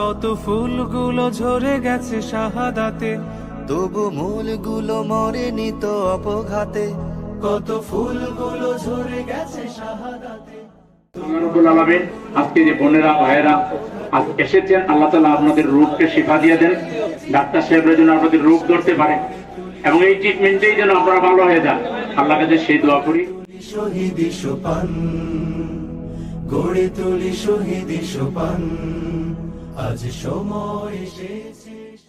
কত ফুলগুলো ঝরে গেছে শাহাদাতে। তবু মূলগুলো মরেনি তো অপঘাতে। কত ফুলগুলো ঝরে গেছে শাহাদাতে। আজকে যে বোনেরা ভাইয়েরা আজ এসেছেন আল্লাহ তালা আপনাদের রোগকে শিফা দিয়ে দেন। ডাক্তার সাহেবরা যেন আপনাদের রোগ ধরতে পারে এবং এই ট্রিটমেন্টেই যেন আপনারা ভালো হয়ে যান। আল্লাহ কাছে সেই দোয়া করি। শহীদ সোপান গড়ে তুলি শহীদ সোপান আজ সময় এসেছে।